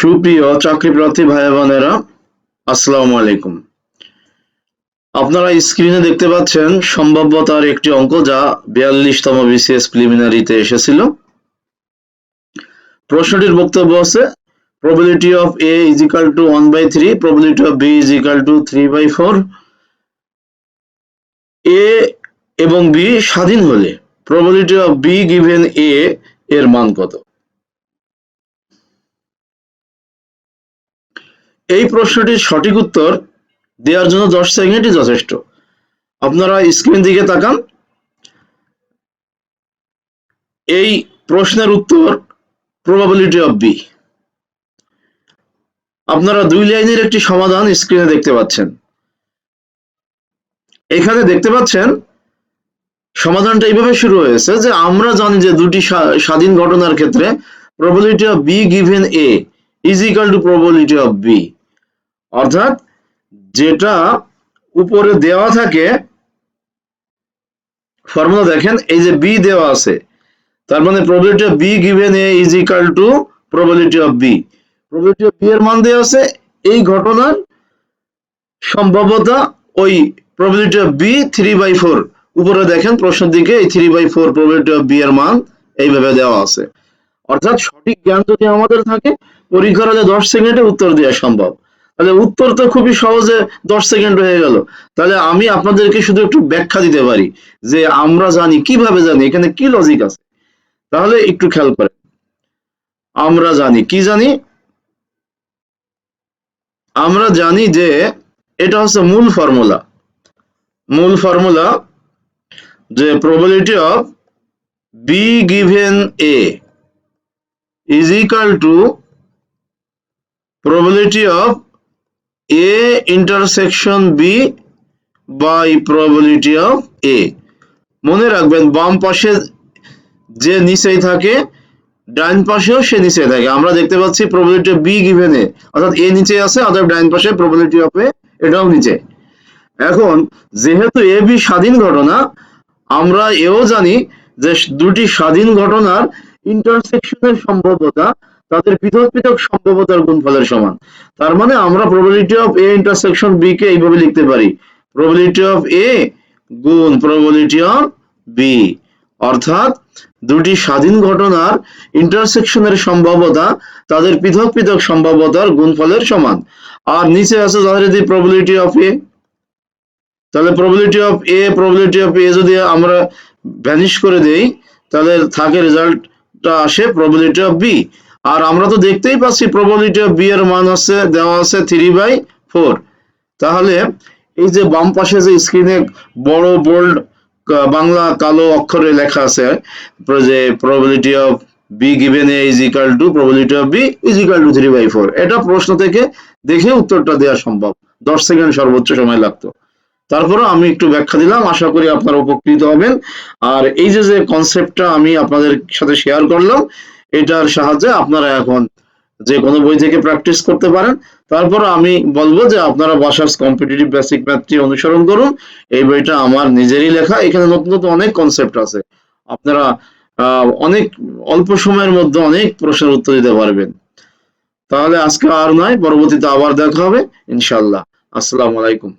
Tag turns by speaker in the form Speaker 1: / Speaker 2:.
Speaker 1: সুপ্রিয় চাকরি প্রার্থী ভাই বোনেরা আসসালামু আলাইকুম। আপনারা স্ক্রিনে দেখতে পাচ্ছেন সম্ভাব্যতার একটি অঙ্ক যা বিয়াল্লিশতম বিসিএস প্রিলিমিনারিতে এসেছিল। প্রশ্নটির বক্তব্য আছে, probability of a is equal to 1 by 3 probability of b is equal to 3 by 4 a এবং b স্বাধীন হলে probability of b given a এর মান কত? এই প্রশ্নটির সঠিক উত্তর দেওয়ার জন্য দশ সেকেন্ডই যথেষ্ট। আপনারা স্ক্রিন দিকে তাকান। এই প্রশ্নের উত্তর প্রবাবিলিটি অফ বি আপনারা দুই লাইনের একটি সমাধান স্ক্রিনে দেখতে পাচ্ছেন। এখানে দেখতে পাচ্ছেন, সমাধানটা এইভাবে শুরু হয়েছে যে আমরা জানি যে দুটি স্বা- স্বাধীন ঘটনার ক্ষেত্রে probability of B given A is equal to probability of b অর্থাৎ যেটা উপরে দেওয়া থাকে ফর্মুলা দেখেন, এই যে বি দেওয়া আছে, তার মানে probability of b given a is equal to probability of b. Probability of b এর মান দেওয়া আছে, এই ঘটনার সম্ভাব্যতা ওই probability of b 3 by 4 উপরে দেখেন প্রশ্নের দিকে, এই 3 by 4 probability of b এর মান এইভাবে দেওয়া আছে। অর্থাৎ সঠিক জ্ঞান যদি আমাদের থাকে, পরীক্ষার দশ সেকেন্ডে উত্তর দেওয়া সম্ভব। তাহলে উত্তর তো খুবই সহজে দশ সেকেন্ড হয়ে গেল। তাহলে আমি আপনাদেরকে শুধু একটু ব্যাখ্যা দিতে পারি যে আমরা জানি, কীভাবে জানি, এখানে কি লজিক আছে? তাহলে একটু খেয়াল করেন। আমরা জানি, কি জানি? আমরা জানি যে এটা হচ্ছে মূল ফর্মুলা মূল ফর্মুলা যে probability of B given A is equal to probability of a intersection b by probability of a. মনে রাখবেন, বাম পাশে যে নিচেই থাকে, ডান পাশেও সে নিচে থাকে। আমরা দেখতে পাচ্ছি of b given a অর্থাৎ a নিচে আছে অর্থাৎ ডান পাশে probability of a, এটাও নিচে। এখন, যেহেতু এ বি স্বাধীন ঘটনা, আমরা এও জানি যে দুটি স্বাধীন ঘটনার ইন্টারসেকশনের সম্ভাব্যতা তাদের পৃথক পৃথক সম্ভাব্যতার গুণফলের সমান। তার মানে আমরা probability of a intersection b কে এইভাবে লিখতে পারি। probability of a গুণ probability of b অর্থাৎ দুটি স্বাধীন ঘটনার ইন্টারসেকশনের সম্ভাব্যতা তাদের পৃথক পৃথক সম্ভাব্যতার গুণফলের সমান। আর নিচে আছে যথারীতি probability অফ এ তাহলে probability of A probability of A যদি আমরা ভ্যানিশ করে দেই, তাহলে থাকে রেজাল্টটা আসে probability অফ b আর আমরা তো দেখতেই পাচ্ছি probability অফ b এর মান আছে, দেওয়া আছে থ্রি বাই ফোর তাহলে এই যে বাম পাশে যে স্ক্রিনে বড় বোল্ড বাংলা, কালো অক্ষরে লেখা আছে যে probability of B given a is equal to probability of b is equal to 3 by 4 এটা প্রশ্ন থেকে দেখে উত্তরটা দেওয়া সম্ভব। দশ সেকেন্ড সর্বোচ্চ সময় লাগতো। তারপরে আমি একটু ব্যাখ্যা দিলাম, আশা করি আপনারা উপকৃত হবেন। আর এই যে যে কনসেপ্টটা আমি আপনাদের সাথে শেয়ার করলাম এটার সাহায্যে আপনারা এখন যে কোনো বই থেকে প্র্যাকটিস করতে পারেন। তারপর আমি বলব যে আপনারা বাসার কম্পিটিটিভ বেসিক ম্যাথটি অনুসরণ করুন। এই বইটা আমার নিজেরই লেখা। এখানে নতুন নতুন অনেক কনসেপ্ট আছে। আপনারা অনেক, অল্প সময়ের মধ্যে অনেক প্রশ্নের উত্তর দিতে পারবেন। তাহলে আজকে আর নয়, পরবর্তীতে আবার দেখা হবে ইনশাল্লাহ আসসালামু আলাইকুম।